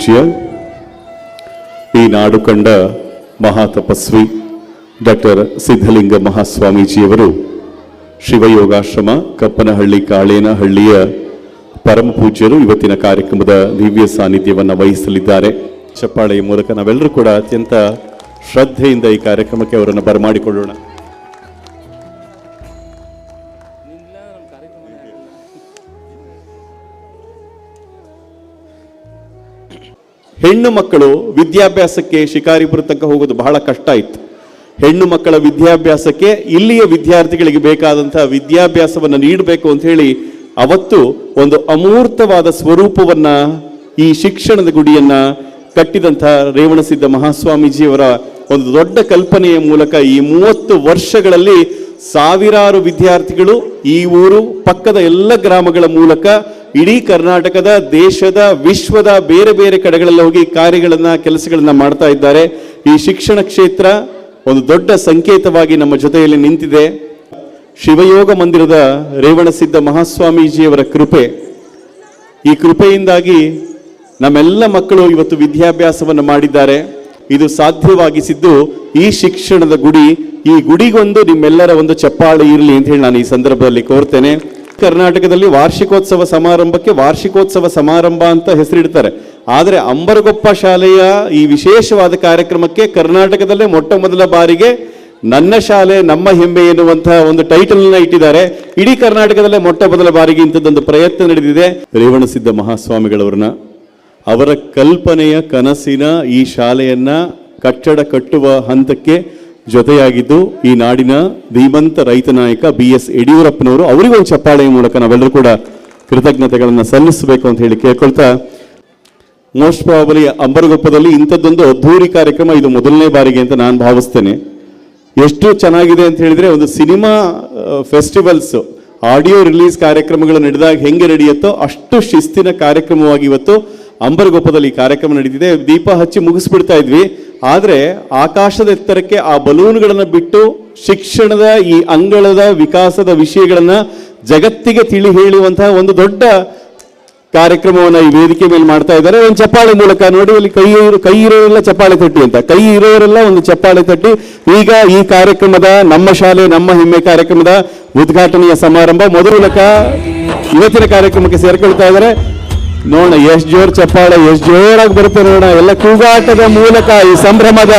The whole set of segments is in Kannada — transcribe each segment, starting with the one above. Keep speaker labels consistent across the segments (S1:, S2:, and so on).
S1: ಪೂಜ್ಯ, ಈ ನಾಡು ಕಂಡ ಮಹಾತಪಸ್ವಿ ಡಾಕ್ಟರ್ ಸಿದ್ಧಲಿಂಗ ಮಹಾಸ್ವಾಮೀಜಿಯವರು ಶಿವಯೋಗಾಶ್ರಮ ಕಪ್ಪನಹಳ್ಳಿ ಕಾಳೇನಹಳ್ಳಿಯ ಪರಮ ಪೂಜ್ಯರು ಇವತ್ತಿನ ಕಾರ್ಯಕ್ರಮದ ದಿವ್ಯ ಸಾನ್ನಿಧ್ಯವನ್ನು ವಹಿಸಲಿದ್ದಾರೆ. ಚಪ್ಪಾಳೆಯ ಮೂಲಕ ನಾವೆಲ್ಲರೂ ಕೂಡ ಅತ್ಯಂತ ಶ್ರದ್ಧೆಯಿಂದ ಈ ಕಾರ್ಯಕ್ರಮಕ್ಕೆ ಅವರನ್ನು ಬರಮಾಡಿಕೊಳ್ಳೋಣ. ಹೆಣ್ಣು ಮಕ್ಕಳು ವಿದ್ಯಾಭ್ಯಾಸಕ್ಕೆ ಶಿಕಾರಿಪುರ ತನಕ ಹೋಗೋದು ಬಹಳ ಕಷ್ಟ ಇತ್ತು. ಹೆಣ್ಣು ಮಕ್ಕಳ ವಿದ್ಯಾಭ್ಯಾಸಕ್ಕೆ ಇಲ್ಲಿಯ ವಿದ್ಯಾರ್ಥಿಗಳಿಗೆ ಬೇಕಾದಂತಹ ವಿದ್ಯಾಭ್ಯಾಸವನ್ನು ನೀಡಬೇಕು ಅಂತ ಹೇಳಿ ಅವತ್ತು ಒಂದು ಅಮೂರ್ತವಾದ ಸ್ವರೂಪವನ್ನ ಈ ಶಿಕ್ಷಣದ ಗುಡಿಯನ್ನ ಕಟ್ಟಿದಂತಹ ರೇವಣಸಿದ್ಧ ಮಹಾಸ್ವಾಮೀಜಿಯವರ ಒಂದು ದೊಡ್ಡ ಕಲ್ಪನೆಯ ಮೂಲಕ ಈ ಮೂವತ್ತು ವರ್ಷಗಳಲ್ಲಿ ಸಾವಿರಾರು ವಿದ್ಯಾರ್ಥಿಗಳು ಈ ಊರು ಪಕ್ಕದ ಎಲ್ಲ ಗ್ರಾಮಗಳ ಮೂಲಕ ಇಡೀ ಕರ್ನಾಟಕದ, ದೇಶದ, ವಿಶ್ವದ ಬೇರೆ ಬೇರೆ ಕಡೆಗಳಲ್ಲಿ ಹೋಗಿ ಕಾರ್ಯಗಳನ್ನು, ಕೆಲಸಗಳನ್ನು ಮಾಡ್ತಾ ಇದ್ದಾರೆ. ಈ ಶಿಕ್ಷಣ ಕ್ಷೇತ್ರ ಒಂದು ದೊಡ್ಡ ಸಂಕೇತವಾಗಿ ನಮ್ಮ ಜೊತೆಯಲ್ಲಿ ನಿಂತಿದೆ. ಶಿವಯೋಗ ಮಂದಿರದ ರೇವಣಸಿದ್ಧ ಮಹಾಸ್ವಾಮೀಜಿಯವರ ಕೃಪೆ. ಈ ಕೃಪೆಯಿಂದಾಗಿ ನಮ್ಮೆಲ್ಲ ಮಕ್ಕಳು ಇವತ್ತು ವಿದ್ಯಾಭ್ಯಾಸವನ್ನು ಮಾಡಿದ್ದಾರೆ. ಇದು ಸಾಧ್ಯವಾಗಿಸಿದ್ದು ಈ ಶಿಕ್ಷಣದ ಗುಡಿ, ಈ ಗುಡಿಗೊಂದು ನಿಮ್ಮೆಲ್ಲರ ಒಂದು ಚಪ್ಪಾಳೆ ಇರಲಿ ಅಂತ ಹೇಳಿ ನಾನು ಈ ಸಂದರ್ಭದಲ್ಲಿ ಕೋರ್ತೇನೆ. ಕರ್ನಾಟಕದಲ್ಲಿ ವಾರ್ಷಿಕೋತ್ಸವ ಸಮಾರಂಭಕ್ಕೆ ವಾರ್ಷಿಕೋತ್ಸವ ಸಮಾರಂಭ ಅಂತ ಹೆಸರಿಡ್ತಾರೆ. ಆದರೆ ಅಂಬರಗೊಪ್ಪ ಶಾಲೆಯ ಈ ವಿಶೇಷವಾದ ಕಾರ್ಯಕ್ರಮಕ್ಕೆ ಕರ್ನಾಟಕದಲ್ಲೇ ಮೊಟ್ಟ ಮೊದಲ ಬಾರಿಗೆ ನನ್ನ ಶಾಲೆ, ನಮ್ಮ ಹೆಮ್ಮೆ ಎನ್ನುವಂತಹ ಒಂದು ಟೈಟಲ್ನ ಇಟ್ಟಿದ್ದಾರೆ. ಇಡೀ ಕರ್ನಾಟಕದಲ್ಲೇ ಮೊಟ್ಟ ಮೊದಲ ಬಾರಿಗೆ ಇಂಥದ್ದೊಂದು ಪ್ರಯತ್ನ ನಡೆದಿದೆ. ರೇವಣಸಿದ್ಧ ಮಹಾಸ್ವಾಮಿಗಳವರನ್ನ ಅವರ ಕಲ್ಪನೆಯ ಕನಸಿನ ಈ ಶಾಲೆಯನ್ನ ಕಟ್ಟಡ ಕಟ್ಟುವ ಹಂತಕ್ಕೆ ಜೊತೆಯಾಗಿದ್ದು, ಈ ನಾಡಿನ ಧೀಮಂತ ರೈತ ನಾಯಕ ಬಿ ಎಸ್ ಯಡಿಯೂರಪ್ಪನವರು ಅವರಿಗೊಂದು ಚಪ್ಪಾಳೆಯ ಮೂಲಕ ನಾವೆಲ್ಲರೂ ಕೂಡ ಕೃತಜ್ಞತೆಗಳನ್ನು ಸಲ್ಲಿಸಬೇಕು ಅಂತ ಹೇಳಿ ಕೇಳ್ಕೊಳ್ತಾ, ಮೋಸ್ಟ್ ಪ್ರಾಬಲಿ ಅಂಬರಗೊಪ್ಪದಲ್ಲಿ ಇಂಥದ್ದೊಂದು ಅದ್ಧೂರಿ ಕಾರ್ಯಕ್ರಮ ಇದು ಮೊದಲನೇ ಬಾರಿಗೆ ಅಂತ ನಾನು ಭಾವಿಸ್ತೇನೆ. ಎಷ್ಟು ಚೆನ್ನಾಗಿದೆ ಅಂತ ಹೇಳಿದರೆ ಒಂದು ಸಿನಿಮಾ ಫೆಸ್ಟಿವಲ್ಸ್, ಆಡಿಯೋ ರಿಲೀಸ್ ಕಾರ್ಯಕ್ರಮಗಳು ನಡೆದಾಗ ಹೆಂಗೆ ನಡೆಯುತ್ತೋ ಅಷ್ಟು ಶಿಸ್ತಿನ ಕಾರ್ಯಕ್ರಮವಾಗಿ ಇವತ್ತು ಅಂಬರಗೊಪ್ಪದಲ್ಲಿ ಕಾರ್ಯಕ್ರಮ ನಡೀತಿದೆ. ದೀಪ ಹಚ್ಚಿ ಮುಗಿಸ್ಬಿಡ್ತಾ ಇದ್ವಿ. ಆದರೆ ಆಕಾಶದ ಎತ್ತರಕ್ಕೆ ಆ ಬಲೂನ್ಗಳನ್ನು ಬಿಟ್ಟು ಶಿಕ್ಷಣದ ಈ ಅಂಗಳದ ವಿಕಾಸದ ವಿಷಯಗಳನ್ನು ಜಗತ್ತಿಗೆ ತಿಳಿ ಹೇಳುವಂತಹ ಒಂದು ದೊಡ್ಡ ಕಾರ್ಯಕ್ರಮವನ್ನ ಈ ವೇದಿಕೆ ಮೇಲೆ ಮಾಡ್ತಾ ಇದ್ದಾರೆ. ಒಂದು ಚಪ್ಪಾಳೆ ಮೂಲಕ ನೋಡಿ ಅಲ್ಲಿ ಕೈ ಕೈ ಇರೋರೆಲ್ಲ ಚಪ್ಪಾಳೆ ತಟ್ಟಿ ಅಂತ. ಕೈ ಇರೋರೆಲ್ಲ ಒಂದು ಚಪ್ಪಾಳೆ ತಟ್ಟಿ. ಈಗ ಈ ಕಾರ್ಯಕ್ರಮದ, ನಮ್ಮ ಶಾಲೆ, ನಮ್ಮ ಹೆಮ್ಮೆ ಕಾರ್ಯಕ್ರಮದ ಉದ್ಘಾಟನೆಯ ಸಮಾರಂಭ. ಮೊದಲಕ ಇವತ್ತಿನ ಕಾರ್ಯಕ್ರಮಕ್ಕೆ ಸೇರ್ಕೊಳ್ತಾ ಇದ್ದಾರೆ. ನೋಡೋಣ, ಎಷ್ಟ್ ಜೋರ್ ಚಪ್ಪಾಳೆ, ಎಷ್ಟ್ ಜೋರಾಗಿ ಬರುತ್ತೆ ನೋಡ ಎಲ್ಲ ಕೂಗಾಟದ ಮೂಲಕ ಈ ಸಂಭ್ರಮದ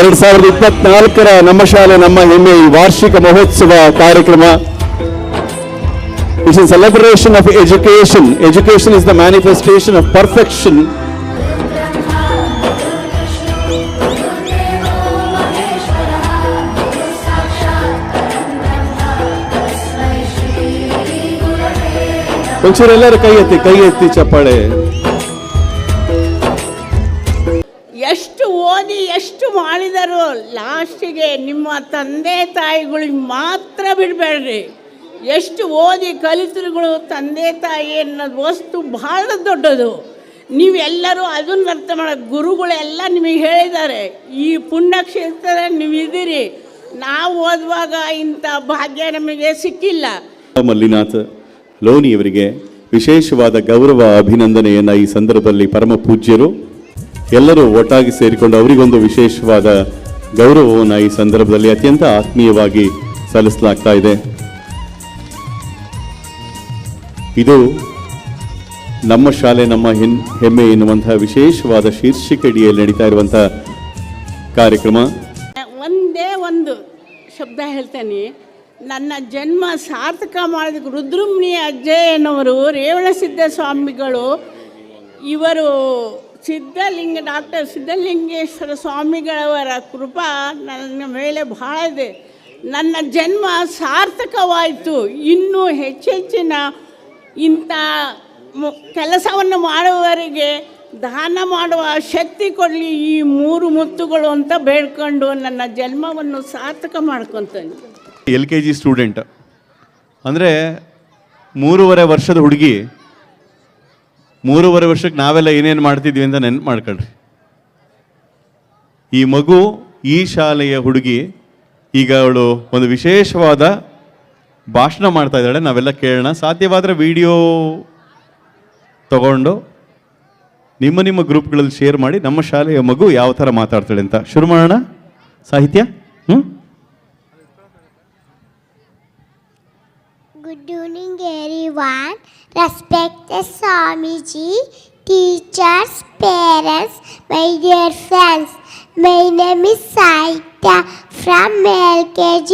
S1: ಎರಡ್ ಸಾವಿರದ ಇಪ್ಪತ್ನಾಲ್ಕರ ನಮ್ಮ ಶಾಲೆ, ನಮ್ಮ ಹೆಮ್ಮೆ, ಈ ವಾರ್ಷಿಕ ಮಹೋತ್ಸವ ಕಾರ್ಯಕ್ರಮ. In celebration of education education is the manifestation of perfection. ಒಂಚೂರು ಎಲ್ಲರೂ ಕೈ ಎತ್ತಿ ಕೈ ಎತ್ತಿ ಚಪ್ಪಾಳೆ.
S2: ಎಷ್ಟು ಓದಿ ಎಷ್ಟು ಮಾಡಿದರು ಲಾಸ್ಟಿಗೆ ನಿಮ್ಮ ತಂದೆ ತಾಯಿಗಳಿಗೆ ಮಾತ್ರ ಬಿಡಬೇಡ್ರಿ. ಎಷ್ಟು ಓದಿ ಕಲಿತರುಗಳು ತಂದೆ ತಾಯಿ ಅನ್ನೋದು ವಸ್ತು ಬಹಳ ದೊಡ್ಡದು. ನೀವೆಲ್ಲರೂ ಅದನ್ನ ಅರ್ಥ ಮಾಡೋ ಗುರುಗಳೆಲ್ಲ ನಿಮಗೆ ಹೇಳಿದ್ದಾರೆ. ಈ ಪುಣ್ಯಕ್ಷೇತ್ರ ನೀವಿದ್ದೀರಿ ನಾವು ಓದುವಾಗ ಇಂಥ ಭಾಗ್ಯ ನಮಗೆ ಸಿಕ್ಕಿಲ್ಲ.
S1: ಮಲ್ಲಿನಾಥ್ ಲೋನಿಯವರಿಗೆ ವಿಶೇಷವಾದ ಗೌರವ ಅಭಿನಂದನೆಯನ್ನು ಈ ಸಂದರ್ಭದಲ್ಲಿ ಪರಮ ಪೂಜ್ಯರು ಎಲ್ಲರೂ ಒಟ್ಟಾಗಿ ಸೇರಿಕೊಂಡು ಅವರಿಗೊಂದು ವಿಶೇಷವಾದ ಗೌರವವನ್ನು ಈ ಸಂದರ್ಭದಲ್ಲಿ ಅತ್ಯಂತ ಆತ್ಮೀಯವಾಗಿ ಸಲ್ಲಿಸಲಾಗ್ತಾ ಇದೆ. ಇದು ನಮ್ಮ ಶಾಲೆ, ನಮ್ಮ ಹೆನ್, ಹೆಮ್ಮೆ ಎನ್ನುವಂತಹ ವಿಶೇಷವಾದ ಶೀರ್ಷಿಕೆಡಿಯಲ್ಲಿ ನಡೀತಾ ಇರುವಂತಹ ಕಾರ್ಯಕ್ರಮ.
S2: ಒಂದೇ ಒಂದು ಶಬ್ದ ಹೇಳ್ತೇನೆ. ನನ್ನ ಜನ್ಮ ಸಾರ್ಥಕ ಮಾಡಿದ ರುದ್ರಮುನಿ ಅಜ್ಜಯ್ಯನವರು ರೇವಣಸಿದ್ಧ ಸ್ವಾಮಿಗಳು ಇವರು ಸಿದ್ಧಲಿಂಗ, ಡಾಕ್ಟರ್ ಸಿದ್ಧಲಿಂಗೇಶ್ವರ ಸ್ವಾಮಿಗಳವರ ಕೃಪಾ ನನ್ನ ಮೇಲೆ ಬಹಳ ಇದೆ. ನನ್ನ ಜನ್ಮ ಸಾರ್ಥಕವಾಯಿತು. ಇನ್ನೂ ಹೆಚ್ಚೆಚ್ಚಿನ ಇಂಥ ಕೆಲಸವನ್ನು ಮಾಡುವವರಿಗೆ ದಾನ ಮಾಡುವ ಶಕ್ತಿ ಕೊಡಲಿ ಈ ಮೂರು ಮುತ್ತುಗಳು ಅಂತ ಬೇಡ್ಕೊಂಡು ನನ್ನ ಜನ್ಮವನ್ನು ಸಾರ್ಥಕ ಮಾಡ್ಕೊತಾನೆ.
S1: L K G student. ಅಂದರೆ ಮೂರುವರೆ ವರ್ಷದ ಹುಡುಗಿ, ಮೂರುವರೆ ವರ್ಷಕ್ಕೆ ನಾವೆಲ್ಲ ಏನೇನು ಮಾಡ್ತಿದ್ವಿ ಅಂತ ನೆನಪು ಮಾಡ್ಕೊಳ್ರಿ. ಈ ಮಗು ಈ ಶಾಲೆಯ ಹುಡುಗಿ, ಈಗ ಅವಳು ಒಂದು ವಿಶೇಷವಾದ ಭಾಷಣ ಮಾಡ್ತಾ ಇದ್ದಾಳೆ, ನಾವೆಲ್ಲ ಕೇಳೋಣ. ಸಾಧ್ಯವಾದರೆ ವಿಡಿಯೋ ತಗೊಂಡು ನಿಮ್ಮ ನಿಮ್ಮ ಗ್ರೂಪ್ಗಳಲ್ಲಿ ಶೇರ್ ಮಾಡಿ ನಮ್ಮ ಶಾಲೆಯ ಮಗು ಯಾವ ಥರ ಮಾತಾಡ್ತಾಳೆ ಅಂತ. ಶುರು ಮಾಡೋಣ. ಸಾಹಿತ್ಯ? ಹ್ಞೂ
S3: Good evening, everyone. Respected Swamiji, teachers, parents, my dear friends. My name is Saita from LKG.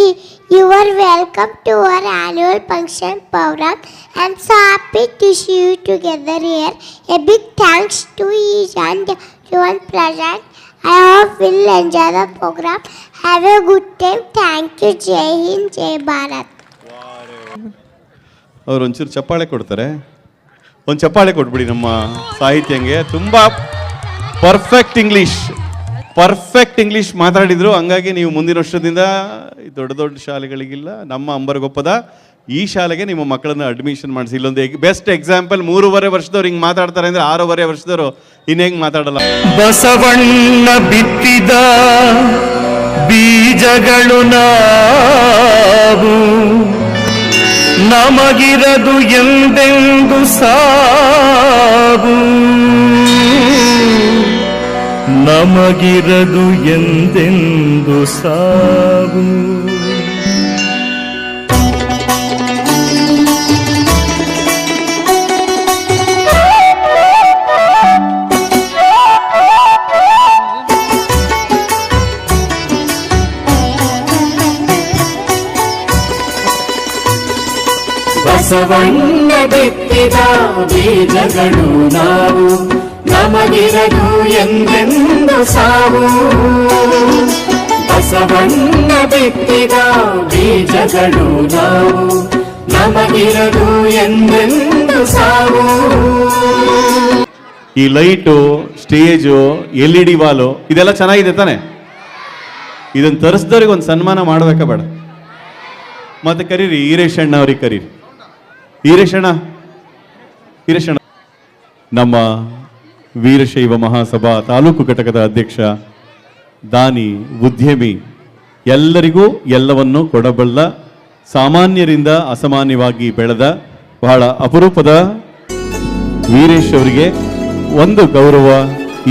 S3: You are welcome to our annual function program. I'm so happy to see you together here. A big thanks to each and everyone present. I hope you'll enjoy the program. Have a good time. Thank you. Jai Hind, Jai Bharat.
S1: ಅವ್ರು ಒಂಚೂರು ಚಪ್ಪಾಳೆ ಕೊಡ್ತಾರೆ. ಒಂದು ಚಪ್ಪಾಳೆ ಕೊಟ್ಬಿಡಿ ನಮ್ಮ ಸಾಹಿತ್ಯಂಗೆ. ತುಂಬ ಪರ್ಫೆಕ್ಟ್ ಇಂಗ್ಲೀಷ್ ಪರ್ಫೆಕ್ಟ್ ಇಂಗ್ಲೀಷ್ ಮಾತಾಡಿದ್ರು. ಹಂಗಾಗಿ ನೀವು ಮುಂದಿನ ವರ್ಷದಿಂದ ದೊಡ್ಡ ದೊಡ್ಡ ಶಾಲೆಗಳಿಗಿಲ್ಲ, ನಮ್ಮ ಅಂಬರಗೊಪ್ಪದ ಈ ಶಾಲೆಗೆ ನಿಮ್ಮ ಮಕ್ಕಳನ್ನ ಅಡ್ಮಿಷನ್ ಮಾಡಿಸಿ. ಇಲ್ಲೊಂದು ಬೆಸ್ಟ್ ಎಕ್ಸಾಂಪಲ್ ಮೂರುವರೆ ವರ್ಷದವ್ರು ಹಿಂಗೆ ಮಾತಾಡ್ತಾರೆ ಅಂದರೆ ಆರೂವರೆ ವರ್ಷದವರು ಇನ್ನೇಂಗೆ ಮಾತಾಡಲ್ಲ.
S4: ಬಸವಣ್ಣ ಬಿತ್ತಿದ ಬೀಜಗಳು ನಾವು. ನಮಗಿರದು ಎಂದೆಂದು ಸಾವು ನಮಗಿರದು ಎಂದೆಂದು ಸಾವು
S5: ಬಸವಣ್ಣ ಬಿತ್ತಿದ ಬೀಜಗಳು ನಾವು ನಮಗಿರದು ಎಂದೆಂದು ಸಾವು? ಬಸವಣ್ಣ ಬಿತ್ತಿದ ಬೀಜಗಳು ನಾವು ನಮಗಿರದು ಎಂದೆಂದು ಸಾವು?
S1: ಈ light, stage, L E D wall, ಇದೆಲ್ಲ ಚೆನ್ನಾಗಿದೆ ತಾನೆ? ಇದನ್ನು ತರಿಸ್ದವ್ರಿಗೆ ಒಂದು ಸನ್ಮಾನ ಮಾಡಬೇಕಾ ಬೇಡ. ಮತ್ತೆ ಕರೀರಿ ಈರೇಶಣ್ಣ ಅವ್ರಿಗೆ ಕರೀರಿ. ಈರೇಶಣ್ಣ ಈರೇಶಣ್ಣ ನಮ್ಮ ವೀರಶೈವ ಮಹಾಸಭಾ ತಾಲೂಕು ಘಟಕದ ಅಧ್ಯಕ್ಷ ದಾನಿ ಉದ್ಯಮಿ, ಎಲ್ಲರಿಗೂ ಎಲ್ಲವನ್ನು ಕೊಡಬಲ್ಲ, ಸಾಮಾನ್ಯರಿಂದ ಅಸಾಮಾನ್ಯವಾಗಿ ಬೆಳೆದ ಬಹಳ ಅಪರೂಪದ ವೀರೇಶ್ ಅವರಿಗೆ ಒಂದು ಗೌರವ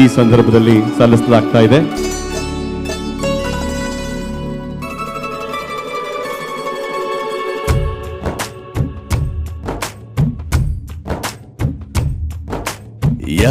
S1: ಈ ಸಂದರ್ಭದಲ್ಲಿ ಸಲ್ಲಿಸಲಾಗ್ತಾ ಇದೆ.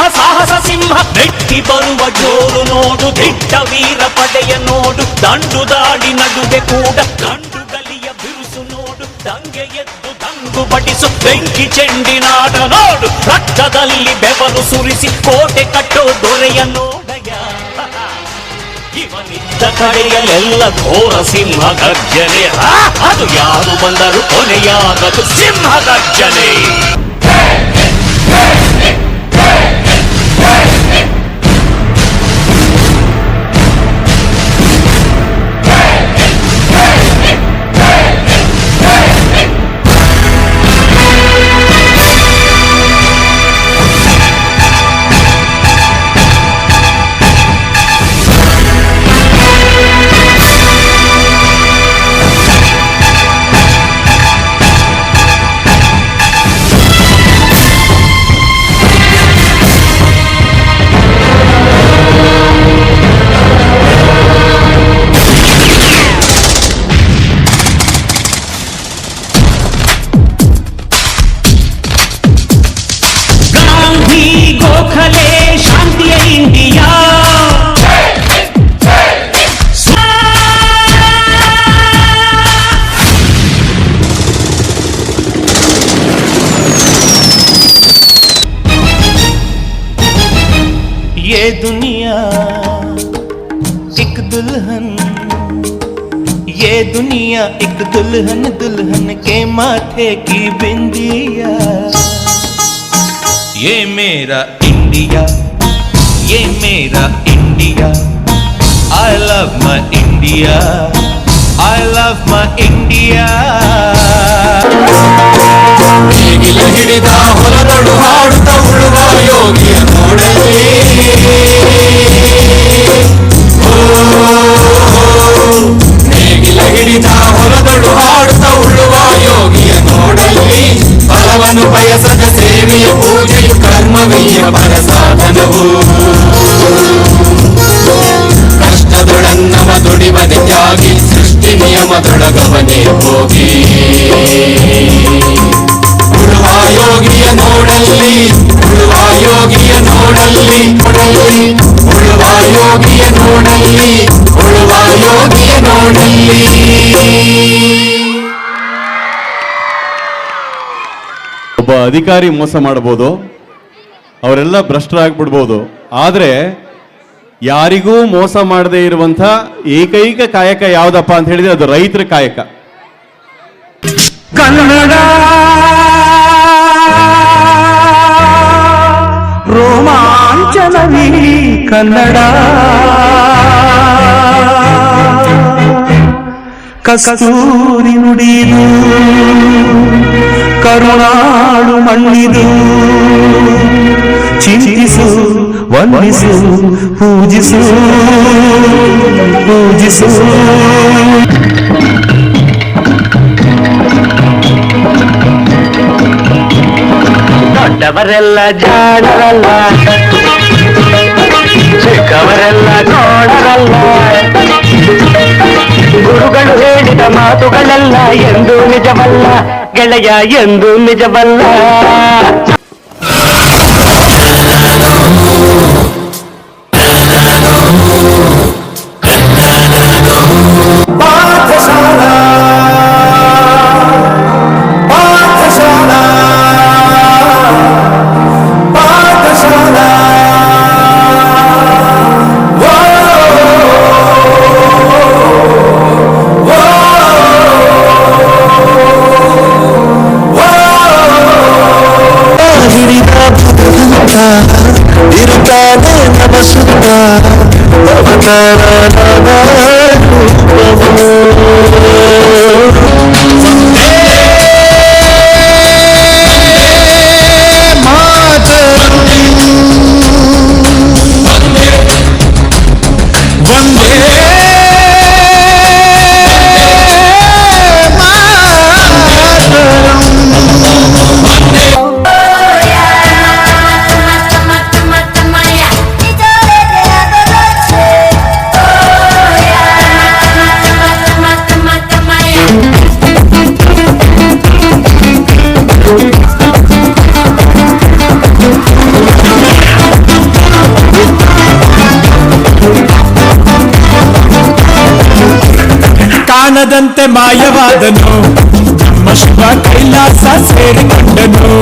S6: ಸಿಂಹ, ಸಾಹಸ ಸಿಂಹ. ಬೆಟ್ಟಿ ಬರುವ ಜೋರು ನೋಡು, ದಿಟ್ಟ ವೀರ ಪಡೆಯ ನೋಡು. ದಂಡು ದಾಡಿ ನಡುವೆ ಕೂಡ ಕಂಡು ಗಲಿಯ ಬಿರುಸು ನೋಡು. ದಂಗೆ ಎದ್ದು ದಂಗು ಬಡಿಸು, ಬೆಂಕಿ ಚೆಂಡಿನಾಟ ನೋಡು ರಕ್ತದಲ್ಲಿ ಬೆವರು ಸುರಿಸಿ, ಕೋಟೆ ಕಟ್ಟೋ ದೊರೆಯ ನೋಡಯ ಇವನಿದ್ದ ಕಡೆಯಲ್ಲೆಲ್ಲ ಘೋರ ಸಿಂಹ ಗರ್ಜನೆ. ಅದು ಯಾರು ಬಂದರು ಕೊನೆಯಾಗದು ಸಿಂಹ ಗರ್ಜನೆ.
S7: ये दुनिया एक दुल्हन दुल्हन के माथे की बिंदिया ये मेरा इंडिया ये मेरा India I love my India I love my India
S5: ನೇಗಿಲ ಹಿಡಿದ ಹೊಲದೊಳು ಹಾಡುತ್ತ ಉಳುವ ಯೋಗಿಯ ನೋಡಲಿ
S1: ಅಧಿಕಾರಿ ಮೋಸ ಮಾಡ್ಬೋದು, ಅವರೆಲ್ಲ ಭ್ರಷ್ಟರಾಗ್ಬಿಡ್ಬೋದು. ಆದರೆ ಯಾರಿಗೂ ಮೋಸ ಮಾಡದೇ ಇರುವಂಥ ಏಕೈಕ ಕಾಯಕ ಯಾವುದಪ್ಪ ಅಂತ ಹೇಳಿದ್ರೆ ಅದು ರೈತರ ಕಾಯಕ.
S7: ಕನ್ನಡ, ರೋಮಾಂಚನವಿ ಕನ್ನಡ. ಕಸ್ತೂರಿ ನುಡಿದು ಕರುಣಾಳು ಮಣ್ಣಿದು ಚಿಂತಿಸು ವಂದಿಸು ಪೂಜಿಸು ಪೂಜಿಸು ದೊಡ್ಡವರೆಲ್ಲ ಜಾಣರಲ್ಲ ಚಿಕ್ಕವರೆಲ್ಲ ನೋಡರಲ್ಲ ಗುರುಗಳು ಹೇಳಿದ ಮಾತುಗಳೆಲ್ಲ ಎಂದು ನಿಜವಲ್ಲ ಗೆಳೆಯ ಎಂದು ನಿಜವಲ್ಲ
S5: ಕಾಣದಂತೆ ಮಾಯವಾದನು. ನಮ್ಮ ಶಿವ ಕೈಲಾಸ ಸೇರಿಕೊಂಡನು.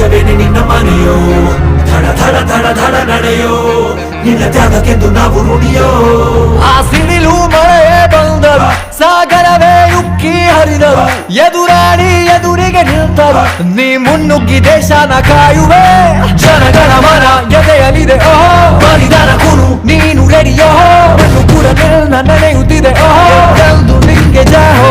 S8: ದೇಶವೇನೆ ನಿನ್ನ ಮನೆಯೋ? ಧಡ ಧಡ ಧಡ ಧಡ ನಡೆಯೋ? ನಿನ್ನ ತ್ಯಾಗಕ್ಕೆಂದು ನಾವು ನುಡಿಯೋ
S9: ಆ ಸಿಡಿಲು ಮಳೆಯೇ ಬಂದರು, ಸಾಗರವೇ ಉಕ್ಕಿ ಹರಿದರು, ಎದುರಾಳಿ ಎದುರಿಗೆ ನಿಲ್ತರು. ನೀ ಮುನ್ನುಗ್ಗಿ ದೇಶನ ಕಾಯುವೆ. ಜನಗಣ ಮನ ಎದೆಯಲಿದೆ. ಓಹೋ, ಬಲಿದಾನ ಕುರು, ನೀನು ರೆಡಿಯೋ. ಕೂಡ ನಿನ್ನ ನೆನೆಯುತ್ತಿದೆ. ಓಹೋ, ಎಂದು ನಿಂಗೆ ಜಹೋ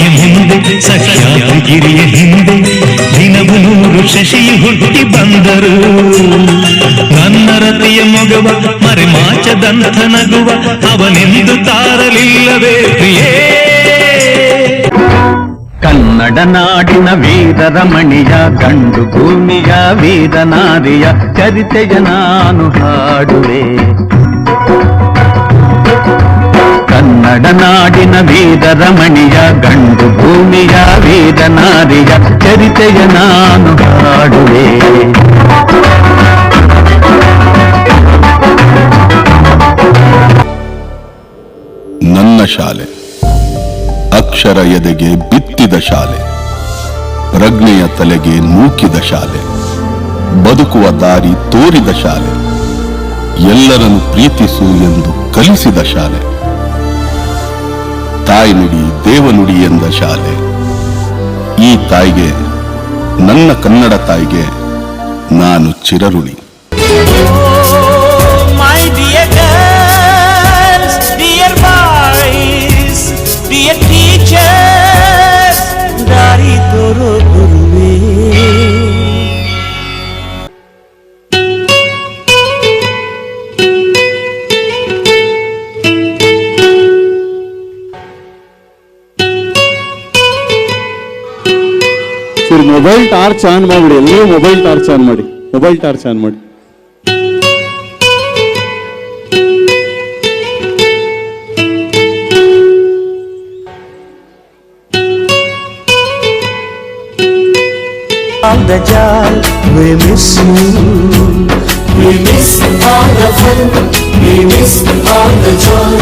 S10: ನನ್ನ ಮನೆಯ ಮುಂದೆ ಸಹ್ಯಾದ್ರಿಗಿರಿಯ ಹಿಂದೆ, ದಿನವು ನೂರು ಶಶಿಯು ಹುಟ್ಟಿ ಬಂದರು. ನನ್ನ ರತಿಯ ಮಗುವ ಮರೆ ಮಾಚದಂಥ ನಗುವ, ಅವನೆಂದು ತಾರಲಿಲ್ಲವೇ ಪ್ರಿಯೇ. ಕನ್ನಡ ನಾಡಿನ ವೀರ ರಮಣಿಯ, ಗಂಡು ಭೂಮಿಯ ವೀರನಾರಿಯ ಚರಿತೆಯ ನಾನು ಹಾಡುವೆ. ಕನ್ನಡ ನಾಡಿನ ವೀರ ರಮಣಿಯ, ಗಂಡು ಭೂಮಿಯ ವೀರನಾರಿಯ ಚರಿತೆಯ ನಾನು ಹಾಡುವೆ.
S11: ನನ್ನ ಶಾಲೆ, ಅಕ್ಷರ ಎದೆಗೆ ಬಿತ್ತಿದ ಶಾಲೆ, ಪ್ರಜ್ಞೆಯ ತಲೆಗೆ ನೂಕಿದ ಶಾಲೆ, ಬದುಕುವ ದಾರಿ ತೋರಿದ ಶಾಲೆ, ಎಲ್ಲರನ್ನು ಪ್ರೀತಿಸು ಎಂದು ಕಲಿಸಿದ ಶಾಲೆ. ತಾಯಿ ನುಡಿ ದೇವನುಡಿ ಎಂದ ಶಾಲೆ. ಈ ತಾಯಿಗೆ ನನ್ನ ಕನ್ನಡ ತಾಯಿಗೆ ನಾನು ಚಿರಋಣಿ.
S1: ಮೊಬೈಲ್ ಟಾರ್ಚ್ ಆನ್ ಮಾಡ್ಬಿಡಿ ಎಲ್ಲರೂ ಮೊಬೈಲ್ ಟಾರ್ಚ್ ಆನ್ ಮಾಡಿ ಮೊಬೈಲ್ ಟಾರ್ಚ್ ಆನ್ ಮಾಡಿ
S8: On the jar, we miss you. We miss all the fun. We miss all the joy.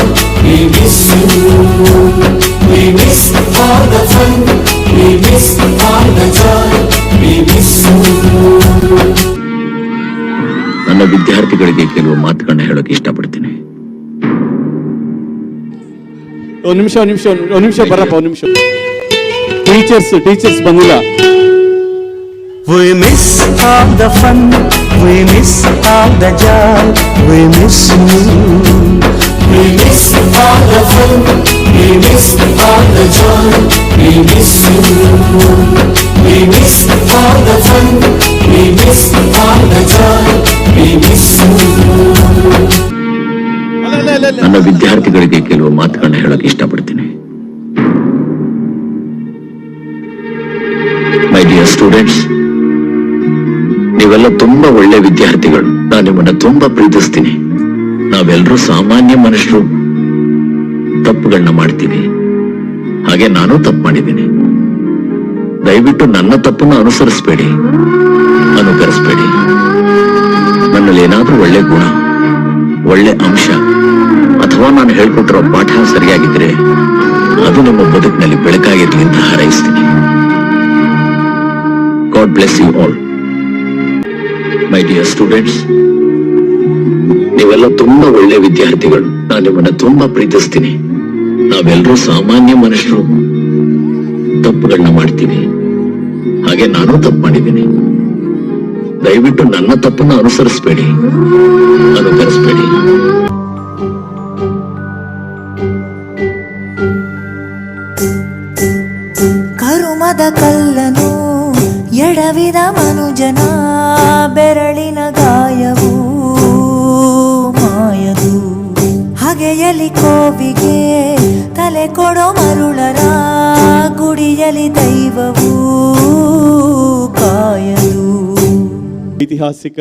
S8: We miss you. We miss all the fun. We miss all the joy. We miss you.
S12: ನನ್ನ ವಿದ್ಯಾರ್ಥಿಗಳಿಗೆ ಕೆಲವು ಮಾತುಗಳನ್ನ ಹೇಳೋಕೆ ಇಷ್ಟಪಡ್ತೀನಿ
S1: ಒಂದ್ ನಿಮಿಷ ಒಂದ್ ನಿಮಿಷ ಒಂದ್ ನಿಮಿಷ ಬರಪ್ಪ ಒಂದ್ ನಿಮಿಷ ಟೀಚರ್ಸ್ ಟೀಚರ್ಸ್ ಬಂದಿಲ್ಲ
S8: We miss all the fun. We miss all the joy. We miss you. We miss all the fun. We miss the the John, We miss you. We miss the Father John, We miss the Father John, We miss you.
S12: ನನ್ನ ವಿದ್ಯಾರ್ಥಿಗಳಿಗೆ ಕೆಲವು ಮಾತುಗಳನ್ನ ಹೇಳೋಕೆ ಇಷ್ಟಪಡ್ತೀನಿ ಮೈ ಡಿಯರ್ ಸ್ಟೂಡೆಂಟ್ಸ್ ನೀವೆಲ್ಲ ತುಂಬಾ ಒಳ್ಳೆ ವಿದ್ಯಾರ್ಥಿಗಳು ನಾನು ನಿಮ್ಮನ್ನ ತುಂಬಾ ಪ್ರೀತಿಸ್ತೀನಿ ನಾವೆಲ್ಲರೂ ಸಾಮಾನ್ಯ ಮನುಷ್ಯರು ತಪ್ಪುಗಳನ್ನ ಮಾಡ್ತೀವಿ. ಹಾಗೆ ನಾನು ತಪ್ಪು ಮಾಡಿದ್ದೀನಿ. ದಯವಿಟ್ಟು ನನ್ನ ತಪ್ಪನ್ನು ಅನುಸರಿಸಬೇಡಿ. ಅನುಕರಿಸಬೇಡಿ. ನನ್ನಲ್ಲಿ ಏನಾದ್ರೂ ಒಳ್ಳೆ ಗುಣ, ಒಳ್ಳೆ ಅಂಶ, ಅಥವಾ ನಾನು ಹೇಳ್ಕೊಟ್ಟಿರೋ ಪಾಠ ಸರಿಯಾಗಿದ್ರೆ ಅದು ನಮ್ಮ ಬದುಕಿನಲ್ಲಿ ಬೆಳಕಾಗಿರ್ಲಿ ಅಂತ ಹಾರೈಸ್ತೀನಿ. God bless you all my dear students ನೀವೆಲ್ಲ ತುಂಬಾ ಒಳ್ಳೆ ವಿದ್ಯಾರ್ಥಿಗಳು. ನಾನು ನಿಮ್ಮನ್ನ ತುಂಬಾ ಪ್ರೀತಿಸ್ತೀನಿ. ನಾವೆಲ್ಲರೂ ಸಾಮಾನ್ಯ ಮನುಷ್ಯರು. ತಪ್ಪುಗಳನ್ನ ಮಾಡ್ತೀವಿ. ಹಾಗೆ ನಾನು ತಪ್ಪು ಮಾಡಿದ್ದೀನಿ. ದಯವಿಟ್ಟು ನನ್ನ ತಪ್ಪನ್ನು ಅನುಸರಿಸಬೇಡಿ. ಅನುಕರಿಸಬೇಡಿ
S13: ಕರುಮದ ಕಲ್ಲನು, ಎಡವಿದ ಮನುಜನ, ಬೆರಳಿನ ಗಾಯವು ಮಾಯದು. ಹಗೆಯಲಿ ಕೋವಿಗೆ ತಲೆ ಕೊಡೋ ಮರುಳರ ಗುಡಿಯಲಿ ದೈವವು ಕಾಯಲು.
S1: ಐತಿಹಾಸಿಕ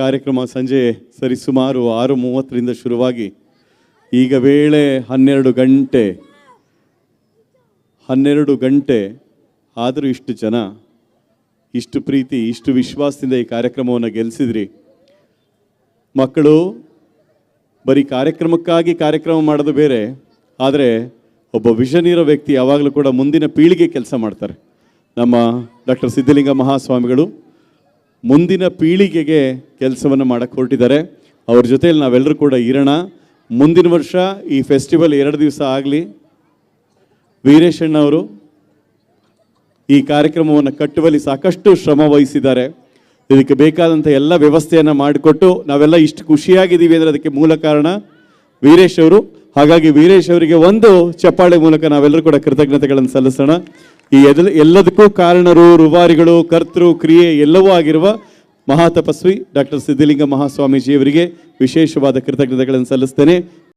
S1: ಕಾರ್ಯಕ್ರಮ ಸಂಜೆ ಸರಿಸುಮಾರು ಆರು ಮೂವತ್ತರಿಂದ ಶುರುವಾಗಿ ಈಗ ವೇಳೆ ಹನ್ನೆರಡು ಗಂಟೆ ಹನ್ನೆರಡು ಗಂಟೆ ಆದರೂ ಇಷ್ಟು ಜನ, ಇಷ್ಟು ಪ್ರೀತಿ, ಇಷ್ಟು ವಿಶ್ವಾಸದಿಂದ ಈ ಕಾರ್ಯಕ್ರಮವನ್ನು ಗೆಲ್ಲಿಸಿದ್ರಿ ಮಕ್ಕಳು, ಬರೀ ಕಾರ್ಯಕ್ರಮಕ್ಕಾಗಿ ಕಾರ್ಯಕ್ರಮ ಮಾಡೋದು ಬೇರೆ, ಆದರೆ ಒಬ್ಬ ವಿಷನ್ ಇರೋ ವ್ಯಕ್ತಿ ಯಾವಾಗಲೂ ಕೂಡ ಮುಂದಿನ ಪೀಳಿಗೆ ಕೆಲಸ ಮಾಡ್ತಾರೆ. ನಮ್ಮ ಡಾಕ್ಟರ್ ಸಿದ್ಧಲಿಂಗ ಮಹಾಸ್ವಾಮಿಗಳು ಮುಂದಿನ ಪೀಳಿಗೆಗೆ ಕೆಲಸವನ್ನು ಮಾಡಕ್ಕೆ ಹೊರಟಿದ್ದಾರೆ. ಅವ್ರ ಜೊತೆಯಲ್ಲಿ ನಾವೆಲ್ಲರೂ ಕೂಡ ಇರೋಣ. ಮುಂದಿನ ವರ್ಷ ಈ ಫೆಸ್ಟಿವಲ್ ಎರಡು ದಿವಸ ಆಗಲಿ, ವೀರೇಶಣ್ಣವರು ಈ ಕಾರ್ಯಕ್ರಮವನ್ನು ಕಟ್ಟುವಲ್ಲಿ ಸಾಕಷ್ಟು ಶ್ರಮ ವಹಿಸಿದ್ದಾರೆ. ಇದಕ್ಕೆ ಬೇಕಾದಂಥ ಎಲ್ಲ ವ್ಯವಸ್ಥೆಯನ್ನು ಮಾಡಿಕೊಟ್ಟು ನಾವೆಲ್ಲ ಇಷ್ಟು ಖುಷಿಯಾಗಿದ್ದೀವಿ ಅಂದರೆ ಅದಕ್ಕೆ ಮೂಲ ಕಾರಣ ವೀರೇಶ್ ಅವರು. ಹಾಗಾಗಿ ವೀರೇಶ್ ಅವರಿಗೆ ಒಂದು ಚಪ್ಪಾಳೆ ಮೂಲಕ ನಾವೆಲ್ಲರೂ ಕೂಡ ಕೃತಜ್ಞತೆಗಳನ್ನು ಸಲ್ಲಿಸೋಣ. ಈ ಎದ ಎಲ್ಲದಕ್ಕೂ ಕಾರಣರು, ರುವಾರಿಗಳು, ಕರ್ತೃ, ಕ್ರಿಯೆ ಎಲ್ಲವೂ ಆಗಿರುವ ಮಹಾತಪಸ್ವಿ ಡಾಕ್ಟರ್ ಸಿದ್ಧಲಿಂಗ ಮಹಾಸ್ವಾಮೀಜಿಯವರಿಗೆ ವಿಶೇಷವಾದ ಕೃತಜ್ಞತೆಗಳನ್ನು ಸಲ್ಲಿಸ್ತೇನೆ.